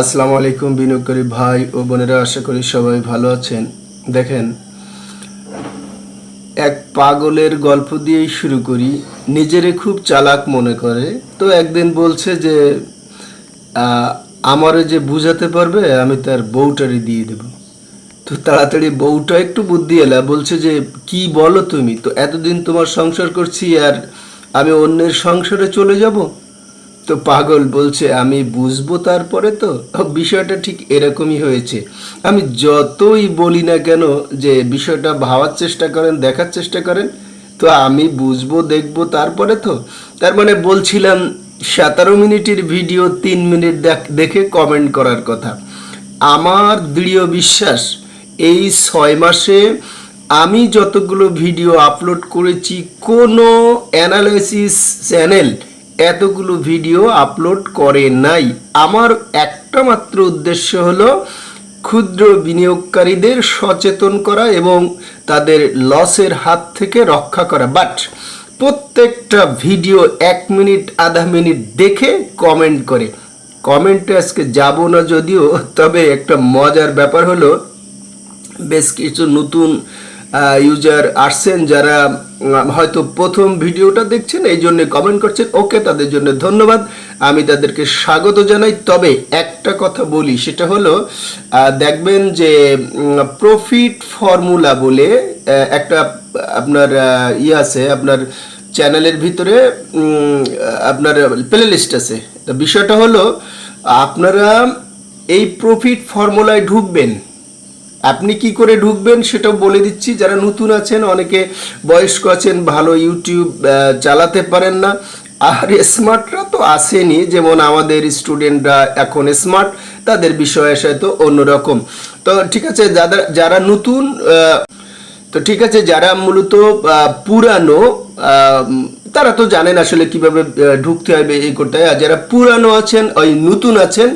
আসসালামু আলাইকুম বিনিয়োগকারী ভাই ও বোনেরা, আশা করি সবাই ভালো আছেন। দেখেন, এক পাগলের গল্প দিয়েই শুরু করি, নিজেরে খুব চালাক মনে করে। তো একদিন বলছে যে আমারে যে বুঝাতে পারবে, আমি তার বউটারই দিয়ে দেব। তো তাড়াতাড়ি বউটা একটু বুদ্ধি এলা, বলছে যে, কি বলো তুমি? তো এতদিন তোমার সংসার করছি আর আমি অন্যের সংসারে চলে যাব? তো পাগল বলছে, আমি বুঝব তারপরে তো? বিষয়টা ঠিক এরকমই হয়েছে। আমি যতই বলি না কেন যে বিষয়টা ভাবার চেষ্টা করেন, দেখার চেষ্টা করেন, তো আমি বুঝব, দেখব তারপরে তো। তার মানে বলছিলাম, সতেরো মিনিটের ভিডিও, তিন মিনিট দেখ- কমেন্ট করার কথা। আমার দৃঢ় বিশ্বাস, এই ছয় মাসে আমি যতগুলো ভিডিও আপলোড করেছি, কোনো অ্যানালাইসিস চ্যানেল এতগুলো ভিডিও আপলোড করে নাই। আমার একটা মাত্র উদ্দেশ্য হলো ক্ষুদ্র বিনিয়োগকারীদের সচেতন করা এবং তাদের লসের হাত থেকে রক্ষা করা। বাট প্রত্যেকটা ভিডিও এক মিনিট, আধা মিনিট দেখে কমেন্ট করে। কমেন্টে আজকে যাব না যদিও, তবে একটা মজার ব্যাপার হলো, বেশ কিছু নতুন ইউজার আসছেন যারা হয়তো প্রথম ভিডিওটা দেখছেন এই জন্য কমেন্ট করছেন। ওকে তাদের জন্য ধন্যবাদ। আমি তাদেরকে স্বাগত জানাই। তবে একটা কথা বলি সেটা হলো দেখবেন যে প্রফিট ফর্মুলা বলে একটা আপনার আহ, ইয়ে আছে আপনার চ্যানেলের ভিতরে আপনার প্লে লিস্ট আছে বিষয়টা হলো আপনারা এই প্রফিট ফর্মুলায় ঢুকবেন। আপনি কি করে ঢুকবেন সেটাও বলে দিচ্ছি। যারা নতুন আছেন, অনেকে বয়স্ক আছেন, ভালো ইউটিউব চালাতে পারেন না। আর স্মার্টরা তো আসেনি, যেমন আমাদের স্টুডেন্টরা এখন স্মার্ট, তাদের বিষয় তো অন্যরকম। তো ঠিক আছে যারা যারা নতুন তো ঠিক আছে, যারা মূলত পুরানো তারা তো জানেন আসলে কীভাবে ঢুকতে হবে এই করতে হয়। আর যারা পুরানো আছেন, ওই নতুন আছেন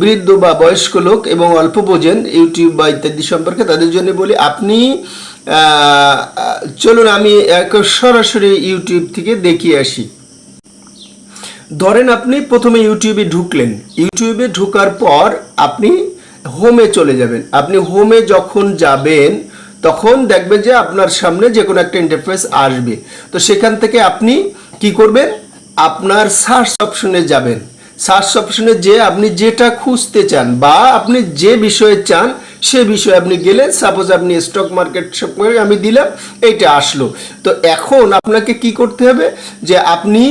বৃদ্ধ বা বয়স্ক লোক এবং অল্প বোঝেন ইউটিউব বা ইত্যাদি সম্পর্কে, তাদের জন্য বলি, আপনি চলুন আমি এক সরাসরি ইউটিউব থেকে দেখিয়ে আসি। ধরেন আপনি প্রথমে ইউটিউবে ঢুকলেন। ইউটিউবে ঢোকার পর আপনি হোমে চলে যাবেন। আপনি হোমে যখন যাবেন তখন দেখবেন যে আপনার সামনে যে কোনো একটা ইন্টারফেস আসবে। তো সেখান থেকে আপনি কি করবেন? আপনার সার্চ অপশনে যাবেন। সার্চ অপশনে যে আপনি যেটা খুঁজতে চান বা আপনি যে বিষয়ে চান সে বিষয়ে আপনি গেলেন সাপোজ আপনি স্টক মার্কেট আমি দিলাম, এইটা আসলো। তো এখন আপনাকে কি করতে হবে যে আপনি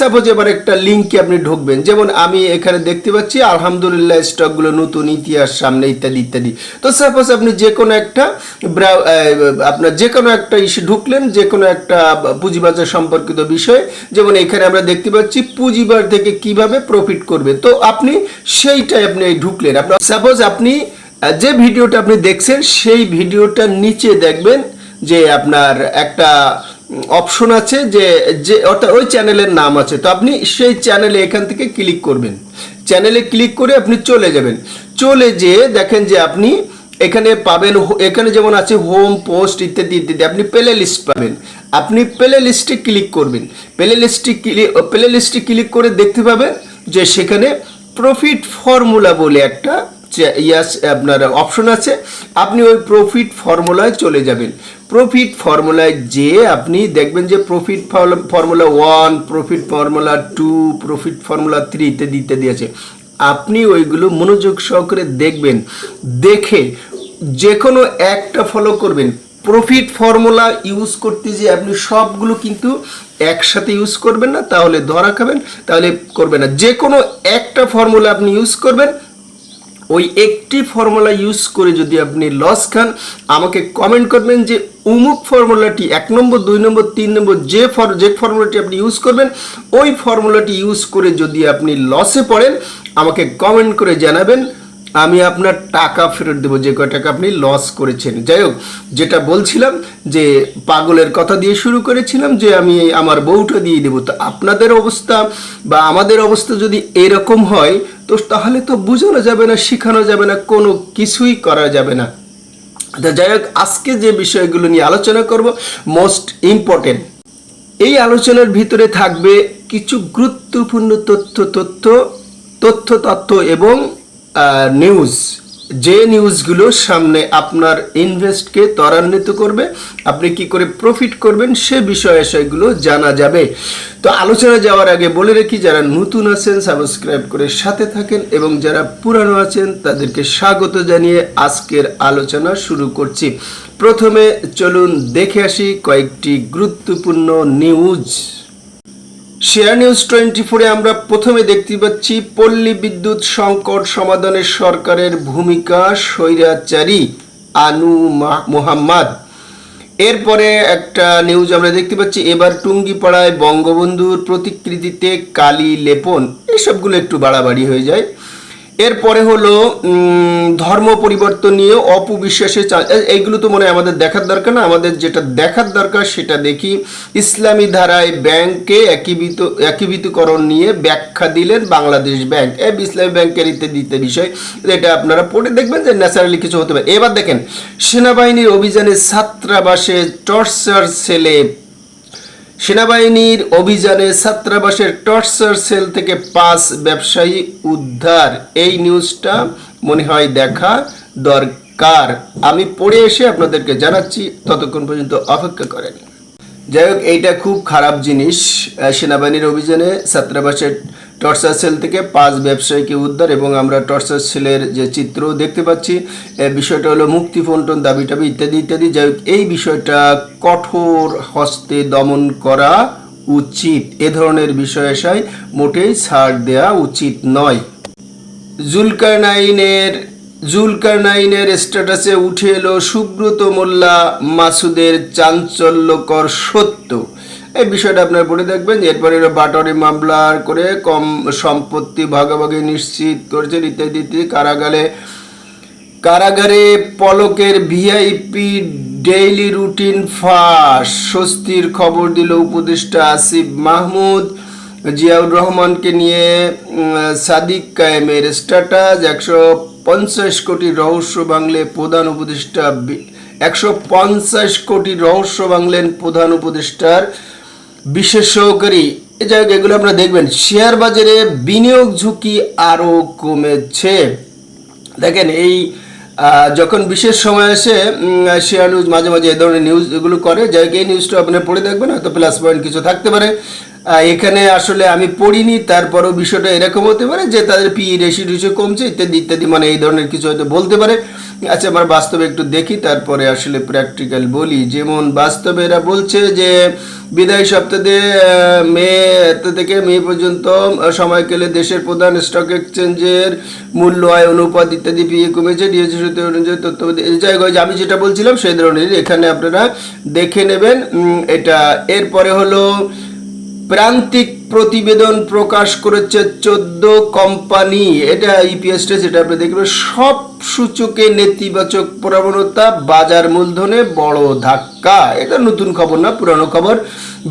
সাপোজ এবার একটা লিঙ্কে আপনি ঢুকবেন, যেমন আমি এখানে দেখতে পাচ্ছি, আলহামদুলিল্লাহ স্টকগুলো নতুন ইতিহাস, সামনে ইত্যাদি ইত্যাদি। তো সাপোজ আপনি যে কোনো একটা আপনার যে কোনো একটা ইস্যু ঢুকলেন যে কোনো একটা পুঁজিবাজার সম্পর্কিত বিষয়, যেমন এখানে আমরা দেখতে পাচ্ছি পুঁজিবার থেকে কীভাবে প্রফিট করবে। তো আপনি সেইটাই আপনি ঢুকলেন। আপনার সাপোজ আপনি যে ভিডিওটা আপনি দেখছেন, সেই ভিডিওটার নিচে দেখবেন যে আপনার একটা অপশন আছে যে যে, অর্থাৎ ওই চ্যানেলের নাম আছে। তো আপনি সেই চ্যানেলে এখান থেকে ক্লিক করবেন। চ্যানেলে ক্লিক করে আপনি চলে যাবেন। চলে যেয়ে দেখেন যে আপনি এখানে পাবেন এখানে যেমন আছে হোম পোস্ট ইত্যাদি ইত্যাদি, আপনি প্লে লিস্ট পাবেন। আপনি প্লে লিস্টে ক্লিক করবেন। প্লে লিস্টে ক্লিক প্লে লিস্টে ক্লিক করে দেখতে পাবেন যে সেখানে প্রফিট ফর্মুলা বলে একটা ইয়াস, আপনার অপশন আছে। আপনি ওই প্রফিট ফর্মুলায় চলে যাবেন। প্রফিট ফর্মুলায় যে আপনি দেখবেন যে profit formula one profit formula two profit formula three ইত্যাদি ইত্যাদি আছে। আপনি ওইগুলো মনোযোগ সহকারে দেখবেন। দেখে যে কোনো একটা ফলো করবেন। প্রফিট ফর্মুলা ইউজ করতে যে আপনি সবগুলো কিন্তু একসাথে ইউজ করবেন না, তাহলে ধরা খাবেন, তাহলে করবেন না। যে কোনো একটা ফর্মুলা আপনি ইউজ করবেন ওই একটি ফর্মুলা ইউজ করে যদি আপনি লস খান, আমাকে কমেন্ট করবেন যে উমুক ফর্মুলাটি এক নম্বর, দুই নম্বর, তিন নম্বর, যে ফর যে ফর্মুলাটি আপনি ইউজ করবেন, ওই ফর্মুলাটি ইউজ করে যদি আপনি লসে পড়েন, আমাকে কমেন্ট করে জানাবেন, আমি আপনার টাকা ফেরত দেবো, যে কয় টাকা আপনি লস করেছেন। যাই হোক, যেটা বলছিলাম যে পাগলের কথা দিয়ে শুরু করেছিলাম যে আমি আমার বউটা দিয়ে দেবো। তো আপনাদের অবস্থা বা আমাদের অবস্থা যদি এরকম হয় তো তাহলে তো বোঝানো যাবে না, শেখানো যাবে না, কোনো কিছুই করা যাবে না। তো যাই হোক, আজকে যে বিষয়গুলো নিয়ে আলোচনা করব মোস্ট ইম্পর্টেন্ট এই আলোচনার ভিতরে থাকবে কিছু গুরুত্বপূর্ণ তথ্য তথ্য তথ্য তথ্য এবং নিউজ যে নিউজগুলো সামনে আপনার ইনভেস্টকে ত্বরান্বিত করবে, আপনি কি করে প্রফিট করবেন সে বিষয়ে সেগুলো জানা যাবে। তো আলোচনা যাওয়ার আগে বলে রাখি, যারা নতুন আছেন সাবস্ক্রাইব করে সাথে থাকেন এবং যারা পুরানো আছেন, তাদেরকে স্বাগত জানিয়ে আজকের আলোচনা শুরু করছি। প্রথমে চলুন দেখে আসি কয়েকটি গুরুত্বপূর্ণ নিউজ শেয়ার নিউজ টোয়েন্টি ফোরে আমরা প্রথমে দেখতে পাচ্ছি, পল্লী বিদ্যুৎ সংকট সমাধানে সরকারের ভূমিকা স্বৈরাচারী আনু মোহাম্মদ। এরপরে একটা নিউজ আমরা দেখতে পাচ্ছি, এবার টুঙ্গিপাড়ায় বঙ্গবন্ধুর প্রতিকৃতিতে কালি লেপন। এসবগুলো একটু বাড়াবাড়ি হয়ে যায়। এরপরে হলো ধর্ম পরিবর্তন নিয়ে অপবিশ্বাসে এইগুলো তো মনে হয় আমাদের দেখার দরকার না। আমাদের যেটা দেখার দরকার সেটা দেখি, ইসলামী ধারায় ব্যাংকে একীভূত, একীভূতকরণ নিয়ে ব্যাখ্যা দিলেন বাংলাদেশ ব্যাংক। এই ইসলামী ব্যাংকের ইত্যাদি ইত্যাদি বিষয়, এটা আপনারা পড়ে দেখবেন যে ন্যাচারালি কিছু হতে পারে। এবার দেখেন, সেনাবাহিনীর অভিযানে ছাত্রাবাসে টর্চার সেলে সেনাবাহিনীর অভিযানে ছাত্রাবাসের টর্চার সেল থেকে পাঁচ ব্যবসায়ী উদ্ধার। এই নিউজটা মনে হয় দেখা দরকার। আমি পড়ে এসে আপনাদেরকে জানাচ্ছি, ততক্ষণ পর্যন্ত অপেক্ষা করেন। যাই এইটা খুব খারাপ জিনিস। সেনাবাহিনীর অভিযানে ছাত্রাবাসের টর্চার সেল থেকে পাঁচ ব্যবসায়ীকে উদ্ধার এবং আমরা টর্চার সেলের যে চিত্র দেখতে পাচ্ছি বিষয়টা হলো মুক্তি মুক্তিফন্টন দাবি টাবি ইত্যাদি ইত্যাদি। যাই এই বিষয়টা কঠোর হস্তে দমন করা উচিত। এ ধরনের বিষয় মোটেই ছাড় দেওয়া উচিত নয়। জুলকারনাইনের জুলকারনাইনের স্ট্যাটাসে উঠে এলো সুব্রত মোল্লা মাসুদের চাঞ্চল্যকর সত্য। এই বিষয়টা আপনারা পড়ে দেখবেন এরপরে বাটরি মামলার করে কম সম্পত্তি ভাগাভাগি নিশ্চিত করেছেন ইত্যাদি কারাগারে কারাগারে পলকের ভিআইপি ডেইলি রুটিন ফাঁস, স্বস্তির খবর দিল উপদেষ্টা আসিফ মাহমুদ। জিয়াউর রহমানকে নিয়ে সাদিক কায়েমের স্ট্যাটাস, একশো পঞ্চাশ কোটি রহস্য বাংলে প্রধান উপদেষ্টা একশো পঞ্চাশ কোটি রহস্য বাংলেন প্রধান উপদেষ্টার বিশেষ সহকারী এ যাই হোক, এগুলো আপনারা দেখবেন। শেয়ার বাজারে বিনিয়োগ ঝুঁকি আরও কমেছে। দেখেন, এই যখন বিশেষ সময় আসে শেয়ার নিউজ মাঝে মাঝে এই ধরনের নিউজ এগুলো করে। যাই হোক, এই নিউজটা আপনি পড়ে দেখবেন, হয়তো প্লাস পয়েন্ট কিছু থাকতে পারে। এখানে আসলে আমি পড়িনি, তারপরেও বিষয়টা এরকম হতে পারে যে তাদের পি রেশি রেশিও কমছে, ইত্যাদি ইত্যাদি মানে এই ধরনের কিছু হয়তো বলতে পারে। আচ্ছা আমার বাস্তবে একটু দেখি, তারপরে আসলে প্র্যাকটিক্যাল বলি। যেমন বাস্তবে এরা বলছে যে, বিদায় সপ্তাহে মে থেকে মে পর্যন্ত সময়কালে দেশের প্রধান স্টক এক্সচেঞ্জের মূল্য, আয়, অনুপাত ইত্যাদি পিএ কমেছে। ডিএসি সূত্র অনুযায়ী তথ্য যাই আমি যেটা বলছিলাম, সেই ধরনের। এখানে আপনারা দেখে নেবেন এটা। এরপরে হলো প্রান্তিক প্রতিবেদন প্রকাশ করেছে চোদ্দ কোম্পানি। এটা ইপিএসটা যেটা আপনি দেখবেন। সব সূচকে নেতিবাচক প্রবণতা, বাজার মূলধনে বড় ধাক্কা। এটা নতুন খবর না, পুরানো খবর।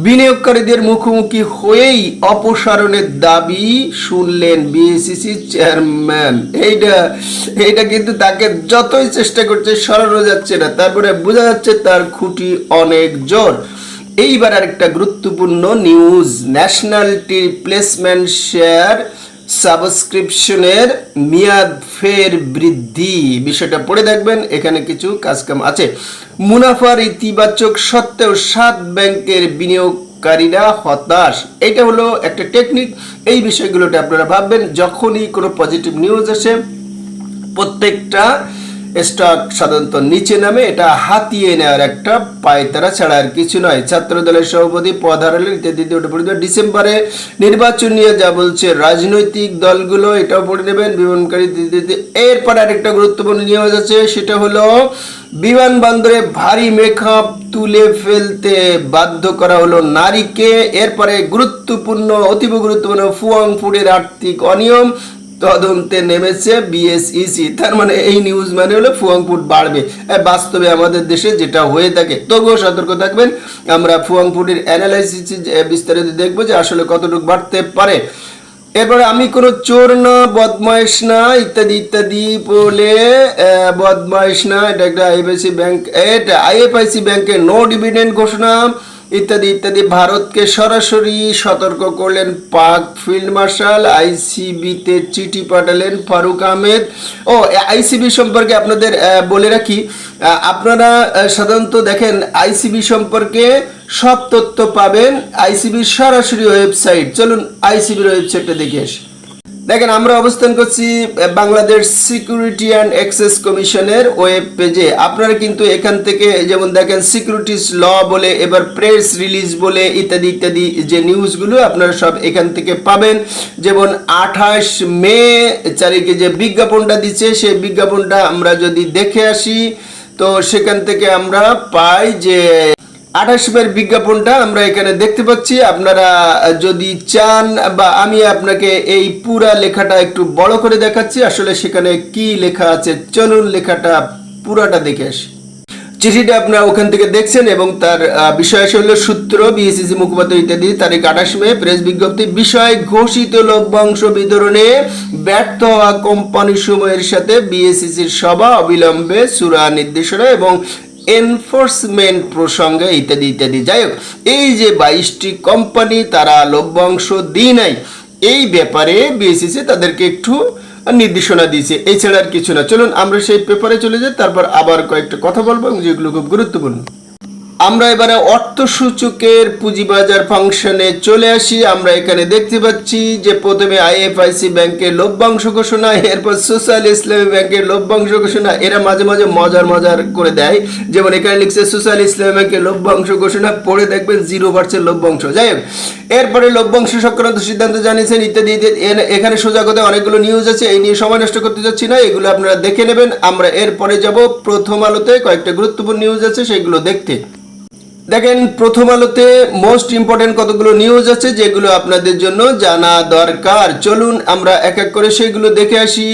বিনিয়োগকারীদের মুখোমুখি হয়েই অপসারণের দাবি শুনলেন বিএসিসি চেয়ারম্যান। এইটা এইটা কিন্তু তাকে যতই চেষ্টা করছে, সরানো যাচ্ছে না। তারপরে বোঝা যাচ্ছে তার খুঁটি অনেক জোর। এইবার আরেকটা গুরুত্বপূর্ণ news national tea placement share সাবস্ক্রিপশনের মেয়াদ ফের বৃদ্ধি। বিষয়টা পড়ে দেখবেন, এখানে কিছু কাজকাম আছে। মুনাফার ইতিবাচক সত্ত্বেও সাত ব্যাংকের বিনিয়োগকারীরা হতাশ। এটা হলো একটা টেকনিক। এই বিষয়গুলোটা আপনারা ভাববেন, যখনই কোনো পজিটিভ নিউজ আসে, প্রত্যেকটা স্টক সাধারণত নিচে নামে, এটা হাতিয়ে নেওয়ার একটা পায়তারা ছাড়া আর কিছু নয় ছাত্র দলের সভাপতি পদ হারালেন দেবেন। ডিসেম্বরে নির্বাচন নিয়ে যা বলছে রাজনৈতিক দলগুলো, এটাও পড়ে নেবেন বিমানকারী ইত্যাদি। এরপর আরেকটা গুরুত্বপূর্ণ নিউজ আছে সেটা হলো বিমানবন্দরে ভারী মেকআপ তুলে ফেলতে বাধ্য করা হলো নারীকে এরপরে গুরুত্বপূর্ণ, অতীব গুরুত্বপূর্ণ ফুয়াংফুডের আর্থিক অনিয়ম তদন্তে নেমেছে বিএসইসি তার মানে এই নিউজ মানে হলো ফুয়াংফুড বাড়বে। বাস্তবে আমাদের দেশে যেটা হয়ে থাকে, তবুও সতর্ক থাকবেন। আমরা ফুয়াংফুডের অ্যানালাইসিস বিস্তারিত দেখব যে আসলে কতটুকু বাড়তে পারে। এরপরে আমি কোনো চোর না, বদমাইশ না, ইত্যাদি ইত্যাদি বলে বদমাইশ না, এটা একটা আইএফআইসি ব্যাংক এটা আইএফআইসি ব্যাংকের নো ডিভিডেন্ড ঘোষণা। ইত্যাদি ইত্যাদি। ভারতকে সরাসরি সতর্ক করলেন পাক ফিল্ড মার্শাল, আইসিবিতে চিঠি পাঠালেন ফারুক আহমেদ। ও, আইসিবি সম্পর্কে আপনাদের বলে রাখি আপনারা সাধারণত দেখেন আইসিবি সম্পর্কে সব তথ্য পাবেন আইসিবির সরাসরি ওয়েবসাইট। চলুন আইসিবির ওয়েবসাইটটা দেখে আসি। দেখেন, আমরা অবস্থান করছি বাংলাদেশ সিকিউরিটি অ্যান্ড অ্যাক্সেস কমিশনের ওয়েব পেজে আপনারা কিন্তু এখান থেকে যেমন দেখেন সিকিউরিটিস ল বলে, এবার প্রেস রিলিজ বলে, ইত্যাদি ইত্যাদি যে নিউজগুলো আপনারা সব এখান থেকে পাবেন। যেমন আঠাশ মে তারিখে যে বিজ্ঞাপনটা দিচ্ছে, সেই বিজ্ঞাপনটা আমরা যদি দেখে আসি, তো সেখান থেকে আমরা পাই যে আঠাশ মের বিজ্ঞাপনটা আমরা এখানে দেখতে পাচ্ছি। আপনারা যদি চান বা আমি আপনাকে এই পুরা লেখাটা একটু বড় করে দেখাচ্ছি। আসলে সেখানে কি লেখা আছে? চলুন লেখাটা পুরাটা দেখে আসি। চিঠিটা আপনারা ওখান থেকে দেখছেন এবং তার বিষয় হল সূত্র বিএসিসি মুখপাত্র ইত্যাদি, তারিখ আঠাশ মে, প্রেস বিজ্ঞপ্তি, বিষয় ঘোষিত লভ্যাংশ বিতরণে ব্যর্থ হওয়া কোম্পানি সময়ের সাথে বিএসিসির সভা অবিলম্বে সুরা নির্দেশনা এবং এনফোর্সমেন্ট প্রসঙ্গে ইত্যাদি ইত্যাদি। যাই হোক, এই যে বাইশটি কোম্পানি, তারা লভ্যাংশ দিই নাই, এই ব্যাপারে বিএসিসি তাদেরকে একটু নির্দেশনা দিয়েছে। এছাড়া আর কিছু না। চলুন, আমরা সেই পেপারে চলে যাই, তারপর আবার কয়েকটা কথা বলব যেগুলো খুব গুরুত্বপূর্ণ। আমরা এবারে অর্থ সূচকের পুঁজিবাজার ফাংশনে চলে আসি। আমরা এখানে দেখতে পাচ্ছি যে প্রথমে আইএফআইসি ব্যাংকের লভ্যাংশ ঘোষণা, এরপর সোশ্যাল ইসলামী ব্যাংকের লভ্যাংশ ঘোষণা, এরা মাঝে মাঝে মজার মজার করে দেয়। যেমন এখানে লিখছে, সোশ্যাল ইসলামী ব্যাংকের লভ্যাংশ ঘোষণা, পড়ে দেখবেন জিরো পার্সেন্ট লভ্যাংশ। যাই হোক, এরপরে লভ্যাংশ সংক্রান্ত সিদ্ধান্ত জানিয়েছেন ইত্যাদি ইত্যাদি। এখানে সোজা কথা অনেকগুলো নিউজ আছে, এই নিয়ে সময় নষ্ট করতে যাচ্ছি না, এগুলো আপনারা দেখে নেবেন। আমরা এরপরে যাব, প্রথম আলোতে কয়েকটা গুরুত্বপূর্ণ নিউজ আছে, সেগুলো দেখতে। দেখেন, প্রথম আলোতে মোস্ট ইম্পর্টেন্ট কতগুলো নিউজ আছে, যেগুলো আপনাদের জন্য জানা দরকার। চলুন আমরা এক এক করে সেগুলো দেখে আসি।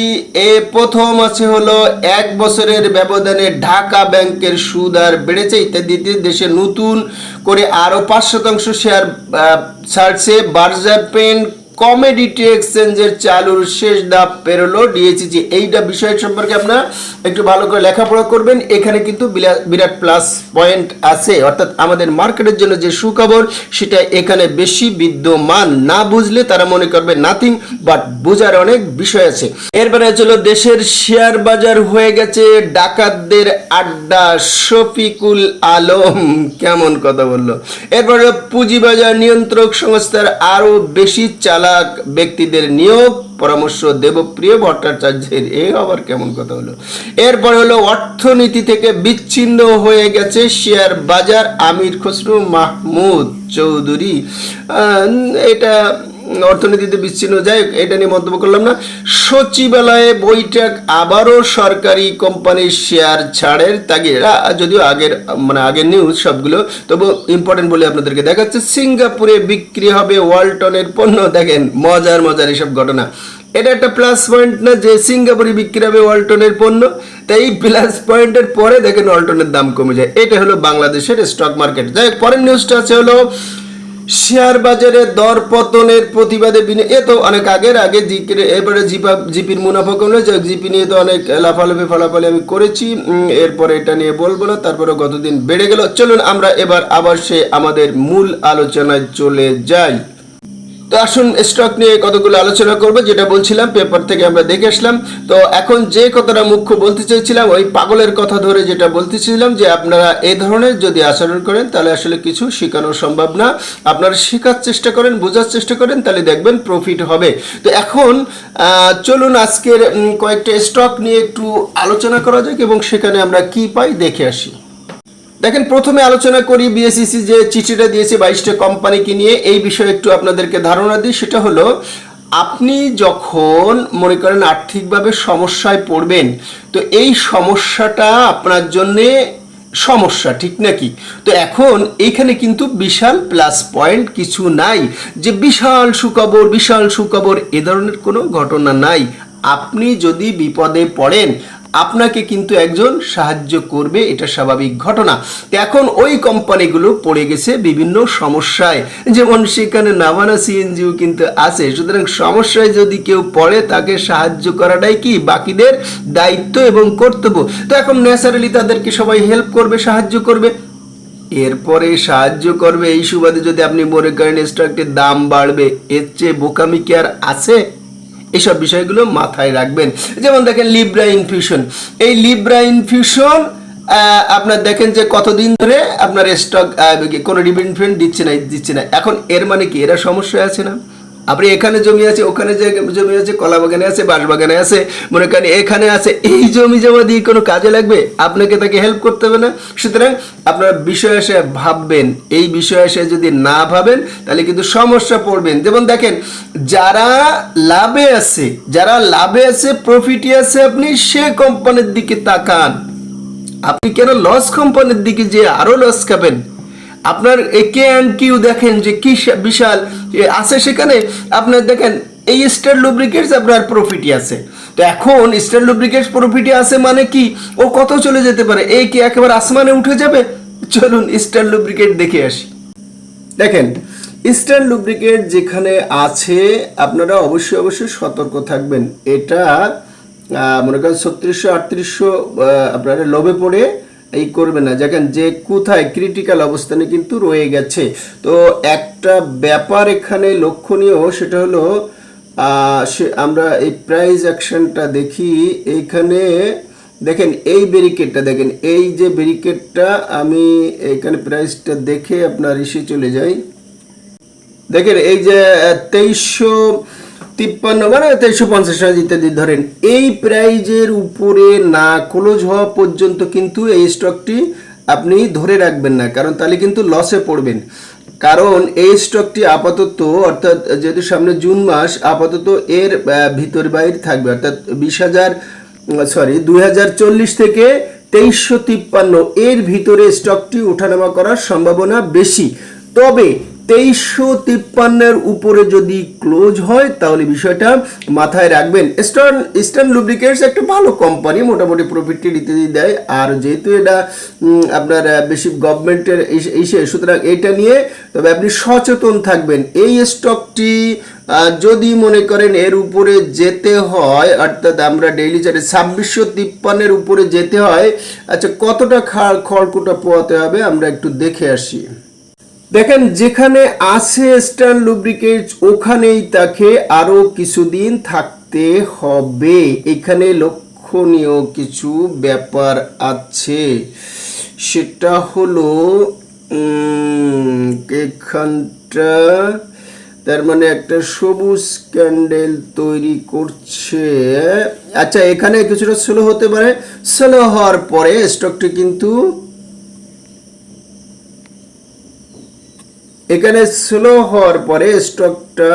এ প্রথম আছে হলো, এক বছরের ব্যবধানে ঢাকা ব্যাংকের সুদ আর বেড়েছে ইত্যাদিতে দেশে নতুন করে আরও পাঁচ শতাংশ শেয়ার ছাড়ছে। বার্জার পেন কমেডিটি এক্সচেঞ্জের চালুর শেষ ধাপ পেরোলো। ডিএসিজি এইটা বিষয় সম্পর্কে আপনারা একটু ভালো করে লেখাপড়া করবেন। এখানে কিন্তু বিরাট প্লাস পয়েন্ট আছে। অর্থাৎ আমাদের মার্কেটের জন্য যে সুখবর, সেটা এখানে বেশি বিদ্যমান। না বুঝলে তারা মনে করবে নাথিং বাট বোঝার অনেক বিষয় আছে। এরপরে চলো, দেশের শেয়ার বাজার হয়ে গেছে। ডাকাতদের আড্ডা, শফিকুল আলম কেমন কথা বলল। এরপরে পুঁজিবাজার নিয়ন্ত্রক সংস্থার আরও বেশি চালাক ব্যক্তিদের নিয়োগ, পরামর্শ দেবপ্রিয় ভট্টাচার্যের। এ আবার কেমন কথা হলো? এরপরে হলো, অর্থনীতি থেকে বিচ্ছিন্ন হয়ে গেছে শেয়ার বাজার আমির খসরু মাহমুদ চৌধুরী। এটা অর্থনীতিতে বিচ্ছিন্ন যায় এটা নিয়ে মন্তব্য করলাম না। সচিবালয়ে বৈঠক আবারও সরকারি কোম্পানির শেয়ার ছাড়ের এরা যদিও আগের মানে আগের নিউজ সবগুলো তবু ইম্পর্টেন্ট বলে আপনাদেরকে দেখাচ্ছে সিঙ্গাপুরে বিক্রি হবে ওয়ালটনের পণ্য। দেখেন মজার মজার এসব ঘটনা। এটা একটা প্লাস পয়েন্ট না যে সিঙ্গাপুরে বিক্রি হবে ওয়ালটনের পণ্য তাই এই প্লাস পয়েন্টের পরে দেখেন ওয়ালটনের দাম কমে যায়। এটা হলো বাংলাদেশের স্টক মার্কেট যাই হোক, পরের নিউজটা আছে হলো শেয়ার বাজারে দর পতনের প্রতিবাদে এ তো অনেক আগের, আগে জিপির, এরপরে জিপা জিপির মুনাফা কমলে। জিপি নিয়ে তো অনেক লাফালাফি, ফলাফলি আমি করেছি। এরপরে এটা নিয়ে বলব না তারপরে গতদিন বেড়ে গেল। চলুন আমরা এবার আবার সে আমাদের মূল আলোচনায় চলে যাই। তো আসুন স্টক নিয়ে কতগুলো আলোচনা করব, যেটা বলছিলাম পেপার থেকে আমরা দেখে আসলাম। তো এখন যে কথাটা মুখ্য বলতে চাইছিলাম ওই পাগলের কথা ধরে যেটা বলতেছিলাম যে আপনারা এই ধরনের যদি আচরণ করেন, তাহলে আসলে কিছু শেখানো সম্ভব না। আপনারা শেখার চেষ্টা করেন, বোঝার চেষ্টা করেন, তাহলে দেখবেন প্রফিট হবে। তো এখন চলুন আজকের কয়েকটা স্টক নিয়ে একটু আলোচনা করা যাক এবং সেখানে আমরা কি পাই, দেখে আসি। দেখেন, প্রথমে আলোচনা করি বিএসসিসি যে চিঠিটা দিয়েছে বাইশটা কোম্পানিকে নিয়ে, এই বিষয়ে একটু আপনাদেরকে ধারণা দিই। সেটা হলো, আপনি যখন মনে করেন আর্থিকভাবে সমস্যায় পড়বেন, তো এই সমস্যাটা আপনার জন্যে সমস্যা, ঠিক নাকি? তো এখন এইখানে কিন্তু বিশাল প্লাস পয়েন্ট কিছু নাই যে বিশাল সুখবর বিশাল সুখবর, এ ধরনের কোনো ঘটনা নাই। আপনি যদি বিপদে পড়েন আপনাকে কিন্তু একজন সাহায্য করবে, এটা স্বাভাবিক ঘটনা। এখন ওই কোম্পানিগুলো পড়ে গেছে বিভিন্ন সমস্যায়। যেমন সেখানে নাভানা সিএনজিও কিন্তু আছে। সুতরাং সমস্যায় যদি কেউ পড়ে, তাকে সাহায্য করাটাই কি বাকিদের দায়িত্ব এবং কর্তব্য? তো এখন ন্যাচারালি তাদেরকে সবাই হেল্প করবে, সাহায্য করবে। এরপরে সাহায্য করবে, এই সুবাদে যদি আপনি মনে করেন স্টকটির দাম বাড়বে, এর চেয়ে বোকামি কি আর আছে? এইসব বিষয়গুলো মাথায় রাখবেন। যেমন দেখেন লিব্রা ইনফিউশন এই লিব্রা ইনফিউশন আপনার দেখেন যে কতদিন ধরে আপনার স্টক কোনো ডিভিডেন্ড দিচ্ছে না দিচ্ছে না। এখন এর মানে কি? এরা সমস্যা আছে না? আপনি এখানে জমি আছে, ওখানে যে জমি আছে, কলা বাগানে আছে, বাঁশ বাগানে আছে, মনে করেন এখানে আছে, এই জমি জমা দিয়ে কোনো কাজে লাগবে? আপনাকে তাকে হেল্প করতে হবে না। সুতরাং আপনার বিষয় এসে ভাববেন, এই বিষয় এসে যদি না ভাবেন, তাহলে কিন্তু সমস্যা পড়বেন। যেমন দেখেন, যারা লাভে আছে, যারা লাভে আছে প্রফিটে আছে আপনি, সে কোম্পানির দিকে তাকান। আপনি কেন লস কোম্পানির দিকে যে আরও লস খাবেন? আপনার কে অ্যান্ড কিউ দেখেন যে কি বিশাল আছে সেখানে, আপনার দেখেন, এই স্টার লুব্রিকেটস আপনার প্রফিটই আছে। তো এখন স্টার লুব্রিকেটস প্রফিটই আছে মানে কি? ও কত চলে যেতে পারে? এই কি একেবারে আসমানে উঠে যাবে? চলুন স্টার লুব্রিকেট দেখে আসি। দেখেন ইস্টার্ন লুব্রিকেট যেখানে আছে, আপনারা অবশ্যই অবশ্যই সতর্ক থাকবেন। এটা মনে করেন ছত্রিশশো আটত্রিশশো আপনারা লোভে পড়ে এই করবে না। দেখেন যে কোথায় ক্রিটিক্যাল অবস্থানে কিন্তু রয়ে গেছে। তো একটা ব্যাপার এখানে লক্ষণীয়, সেটা হলো আমরা এই প্রাইজ অ্যাকশনটা দেখি, এইখানে দেখেন এই ব্যারিকেডটা দেখেন এই যে ব্যারিকেডটা আমি এখানে প্রাইসটা দেখে আপনার ইসে চলে যাই। দেখেন এই যে তেইশশো তিপ্পান্ন মানে তেইশশো পঞ্চাশ টাকা ইত্যাদি ধরেন। এই প্রাইজের উপরে না ক্লোজ হওয়া পর্যন্ত কিন্তু এই স্টকটি আপনি ধরে রাখবেন না, কারণ তাহলে কিন্তু লসে পড়বেন। কারণ এই স্টকটি আপাতত, অর্থাৎ যেহেতু সামনে জুন মাস, আপাতত এর ভিতর বাইরে থাকবে। অর্থাৎ বিশ হাজার সরি দুই হাজার চল্লিশ থেকে তেইশশো তিপ্পান্ন এর ভিতরে স্টকটি ওঠানামা করার সম্ভাবনা বেশি। তবে তেইশশো তিপ্পান্নের উপরে যদি ক্লোজ হয়, তাহলে বিষয়টা মাথায় রাখবেন। ইস্টার্ন ইস্টার্ন লুব্রিকেটস একটা ভালো কোম্পানি মোটামুটি প্রফিট ইত্যাদি দেয়। আর যেহেতু এটা আপনার বেশি গভর্নমেন্টের ইসে সুতরাং এটা নিয়ে তবে আপনি সচেতন থাকবেন। এই স্টকটি যদি মনে করেন এর উপরে যেতে হয়, অর্থাৎ আমরা ডেইলি চারে ছাব্বিশশো তিপ্পান্নের উপরে যেতে হয় আচ্ছা কতটা খাড় খড়কুটা পোয়াতে হবে? আমরা একটু দেখে আসি। দেখেন, যেখানে আছে স্টার্ন লুব্রিকেট ওখানেই তাকে আরও কিছুদিন থাকতে হবে। এখানে লক্ষণীয় কিছু ব্যাপার আছে। সেটা হলো এখানটা, তার মানে একটা সবুজ ক্যান্ডেল তৈরি করছে। আচ্ছা এখানে কিছুটা স্লো হতে পারে। স্লো হওয়ার পরে স্টকটি কিন্তু এখানে স্লো হওয়ার পরে স্টকটা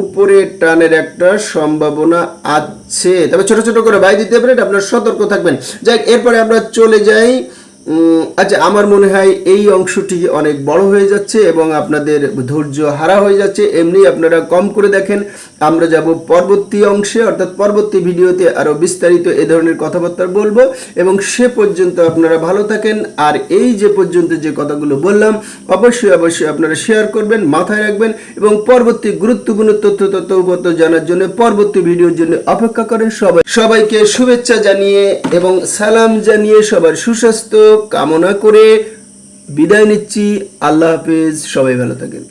উপরে টানের একটা সম্ভাবনা আছে। তবে ছোট ছোট করে বাই দিতে পারেন, আপনার সতর্ক থাকবেন। যাই এরপরে আমরা চলে যাই আচ্ছা আমার মনে হয় এই অংশটি অনেক বড় হয়ে যাচ্ছে এবং আপনাদের ধৈর্য হারা হয়ে যাচ্ছে। এমনি আপনারা কম করে দেখেন। আমরা যাব পরবর্তী অংশে, অর্থাৎ পরবর্তী ভিডিওতে আরও বিস্তারিত এ ধরনের কথাবার্তা বলব। এবং সে পর্যন্ত আপনারা ভালো থাকেন। আর এই যে পর্যন্ত যে কথাগুলো বললাম, অবশ্যই অবশ্যই আপনারা শেয়ার করবেন, মাথায় রাখবেন এবং পরবর্তী গুরুত্বপূর্ণ তথ্য তথ্য জানার জন্য পরবর্তী ভিডিওর জন্য অপেক্ষা করেন সবাই। সবাইকে শুভেচ্ছা জানিয়ে এবং সালাম জানিয়ে সবার সুস্বাস্থ্য। কামনা করে বিদায় নিচ্ছি। আল্লাহ হাফেজ সবাই ভালো থাকেন।